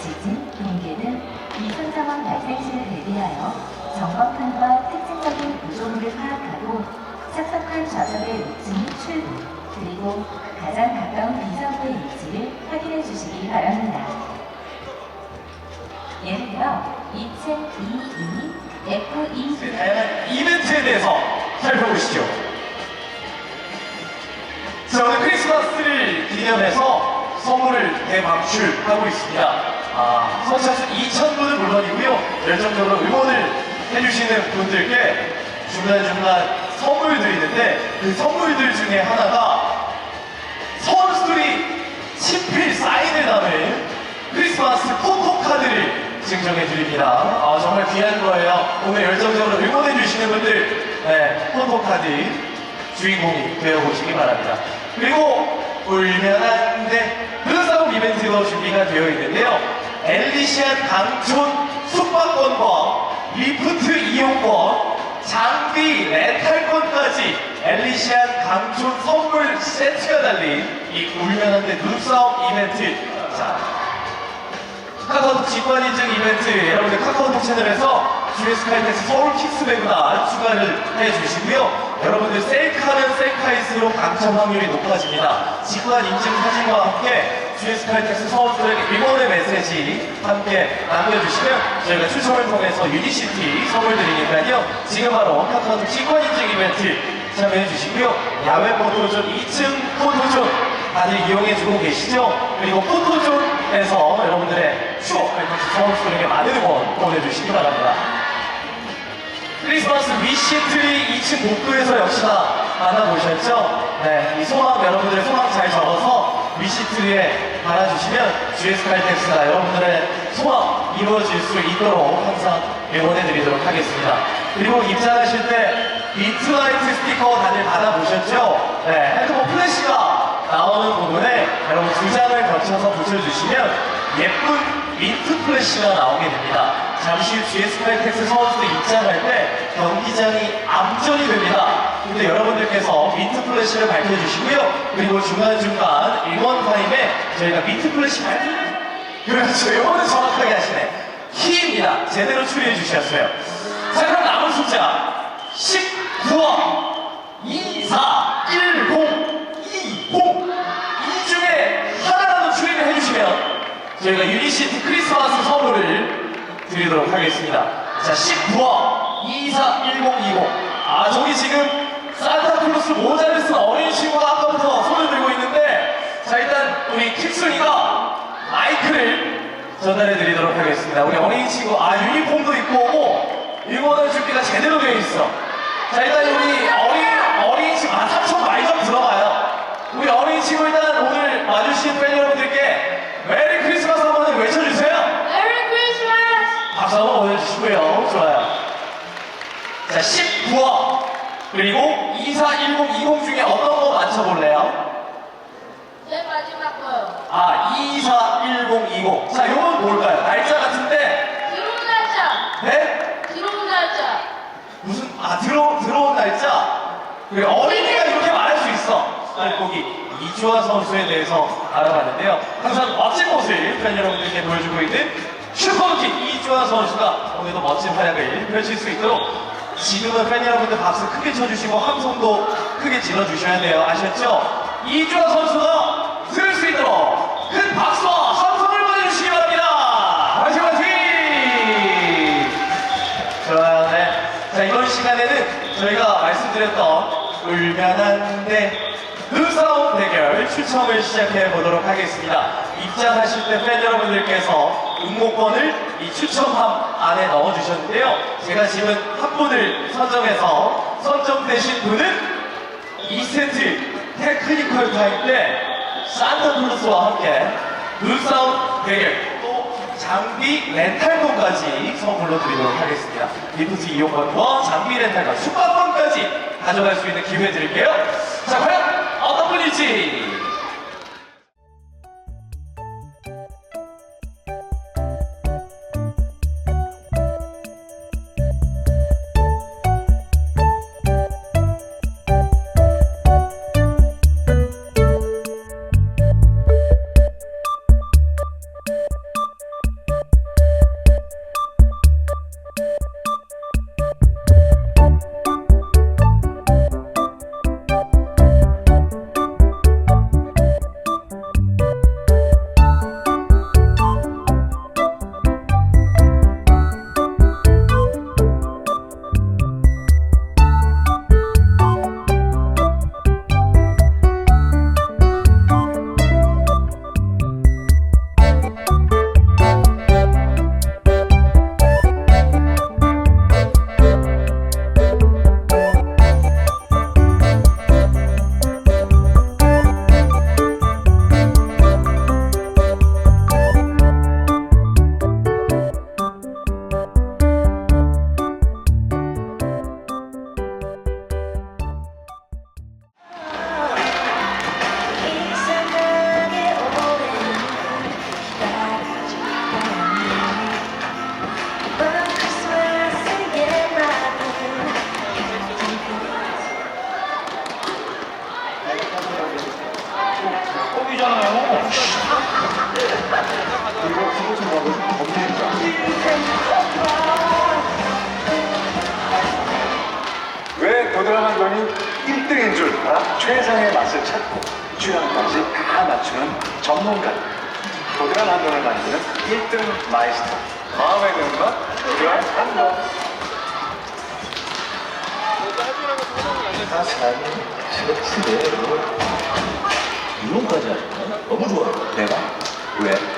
지진, 등 이상 상황 발생 시를 대비하여 전광판과 특징적인 구조물을 파악하고 착석한 좌석의 위치, 출구, 그리고 가장 가까운 비상구의 위치를 확인해 주시기 바랍니다. 예를 들어 2층 E2, F2 다양한 이벤트에 대해서 살펴보시죠. 자, 오늘 크리스마스를 기념해서 선물을 대방출하고 있습니다. 아, 선착순 2,000분은 물론이고요. 열정적으로 응원을 해주시는 분들께 중간중간 선물 드리는데 그 선물들 중에 하나가 선수들이 친필 사인을 담은 크리스마스 포토 카드를 증정해 드립니다. 아, 정말 귀한 거예요. 오늘 열정적으로 응원해 주시는 분들, 네, 포토 카드 주인공이 되어 보시기 바랍니다. 그리고 울면 안돼 눈싸움 이벤트도 준비가 되어 있는데요. 엘리시안 강촌 숙박권과 리프트 이용권, 장비 렌탈권까지 엘리시안 강촌 선물 세트가 달린 이 울면 안 돼 눈싸움 이벤트. 자, 카카오톡 직관 인증 이벤트 여러분들 카카오톡 채널에서 GS 카이텍스 서울 킥스백으로 추가를 해주시고요. 여러분들 셀카는 셀카일수록 당첨 확률이 높아집니다. 직관 인증 사진과 함께 GS 카이텍스 서울들에게 응원의 메시지 함께 남겨주시면 저희가 추첨을 통해서 유니시티 선물 드리니까요. 지금 바로 카카오톡 직관 인증 이벤트 참여해 주시고요. 야외 포토존 2층 포토존 다들 이용해 주고 계시죠? 그리고 포토존에서 여러분들의 추억, 서울스에게 많은 응원 보내주시기 바랍니다. 크리스마스 위시트리 2층 복도에서 역시나 만나보셨죠? 네, 이 소망, 여러분들의 소망 잘 적어서 위시트리에 달아주시면 GS 칼텍스가 여러분들의 소망 이루어질 수 있도록 항상 응원해드리도록 하겠습니다. 그리고 입장하실 때 비트라이트 스티커 다들 받아보셨죠? 네, 핸드폰 플래시가 나오는 부분에 여러분 두 장을 거쳐서 붙여주시면 예쁜 민트 플래시가 나오게 됩니다. 잠시 후 GS 칼텍스 선수들 입장할 때 경기장이 암전이 됩니다. 근데 여러분들께서 민트 플래시를 밝혀주시고요. 그리고 중간중간 일원 타임에 저희가 민트 플래시 밝혀 그렇죠. 이거는 정확하게 하시네. 키입니다. 제대로 추리해 주셨어요. 자, 그럼 남은 숫자 19화 2, 4, 1, 0, 2, 0. 이 중에 하나라도 추리를 해주시면 저희가 유니시티 선물을 드리도록 하겠습니다. 자, 19화 2, 4, 1, 0, 2, 0. 아, 저기 지금 산타클로스 모자를 쓴 어린 친구가 아까부터 손을 들고 있는데 자, 일단 우리 킵순이가 마이크를 전달해 드리도록 하겠습니다. 우리 어린 친구, 아, 유니폼도 입고 오고, 응원할 준비가 제대로 되어 있어. 자, 일단 우리 어린, 어린 친구, 아, 삼촌 말 좀 들어봐요. 우리 어린 친구 일단 오늘 와주신 팬 여러분들께 메리 크리스마스 한번 외쳐주세요. 메리 크리스마스! 박수 한번 보내주시고요. 좋아요. 자, 19화. 그리고 241020 중에 어떤 거 맞춰볼래요? 제 마지막 거요. 아, 241020. 자, 요건 뭘까요? 날짜 같은데, 들어온 날짜! 네? 들어온 날짜! 무슨, 아, 들어, 들어온 날짜? 그래, 어린이가 이렇게 말할 수 있어. 거기 이주아 선수에 대해서 알아봤는데요. 항상 멋진 모습 팬 여러분들께 보여주고 있는 슈퍼루키 이주아 선수가 오늘도 멋진 활약을 펼칠 수 있도록 지금은 팬 여러분들 박수 크게 쳐주시고 함성도 크게 질러주셔야 돼요. 아셨죠? 이주아 선수가 들을 수 있도록 큰 박수와 함성을 보내주시기 바랍니다. 화이팅 화이팅! 좋아요, 네. 자, 이번 시간에는 저희가 말씀드렸던 울면한데 눈싸움 대결 추첨을 시작해 보도록 하겠습니다. 입장하실 때 팬 여러분들께서 응모권을 이 추첨함 안에 넣어주셨는데요. 제가 지금 한 분을 선정해서 선정되신 분은 2세트 테크니컬 타임 때 산타클로스와 함께 눈싸움 대결 또 장비 렌탈권까지 선물로 드리도록 하겠습니다. 리프트 이용권과 장비 렌탈권, 숙박권까지 가져갈 수 있는 기회 드릴게요. 도전 한동이 1등인 줄 알아? 최상의 맛을 찾고 취향까지 다 맞추는 전문가 도전 한동을 만드는 1등 마이스터 마음에 드는 맛 도전 한동 다 삶이 지겹지네. 이론까지 하니까 너무 좋아. 내가? 왜?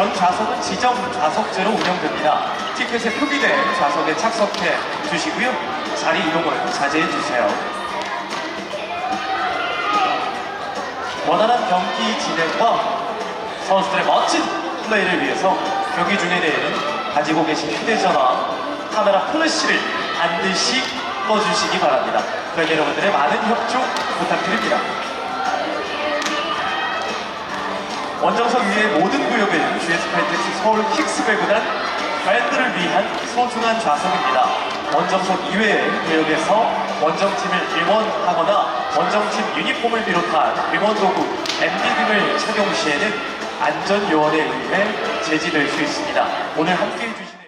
전 좌석은 지정 좌석제로 운영됩니다. 티켓에 표기된 좌석에 착석해 주시고요. 자리 이동을 자제해 주세요. 원활한 경기 진행과 선수들의 멋진 플레이를 위해서 경기 중에 는 가지고 계신 휴대전화, 카메라 플래시를 반드시 꺼주시기 바랍니다. 팬 여러분들의 많은 협조 부탁드립니다. 원정석 위의 모든 구역은 GS 칼텍스 서울 킥스배 구단 팬들을 위한 소중한 좌석입니다. 원정석 이외의 구역에서 원정팀을 응원하거나 원정팀 유니폼을 비롯한 응원 도구, MD 등을 착용 시에는 안전 요원에 의해 제지될 수 있습니다. 오늘 함께 해주시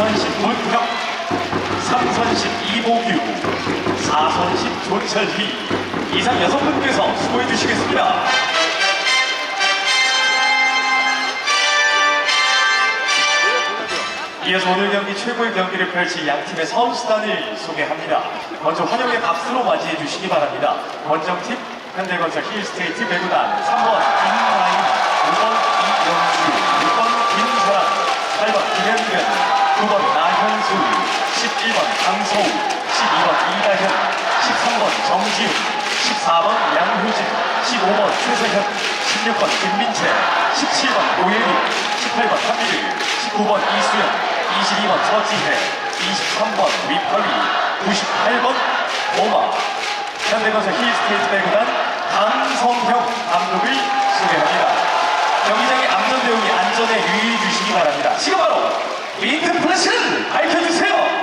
2선심 문혁, 3선심 이보규, 4선심 조철희. 이상 여섯 분께서 수고해 주시겠습니다. 이어서 오늘 경기 최고의 경기를 펼칠 양 팀의 선수단을 소개합니다. 먼저 환영의 박수로 맞이해 주시기 바랍니다. 원정팀 현대건설 힐스테이트 배구단 3번 김가인, 5번 이영수, 6번 김서랑, 8번 김현균, 9번 나현수, 11번 강서우, 12번 이다현, 13번 정지훈, 14번 양효진, 15번 최세현, 16번 김민채, 17번 노예리, 18번 한미를, 19번 이수연, 22번 서지혜, 23번 위펄리, 98번 오마, 현대건설 힐스테이트 배구단 강성형 감독을 소개합니다. 경기장의 안전 대응이 안전에 유의해 주시기 바랍니다. 지금 바로 리트 플래시를 밝혀주세요.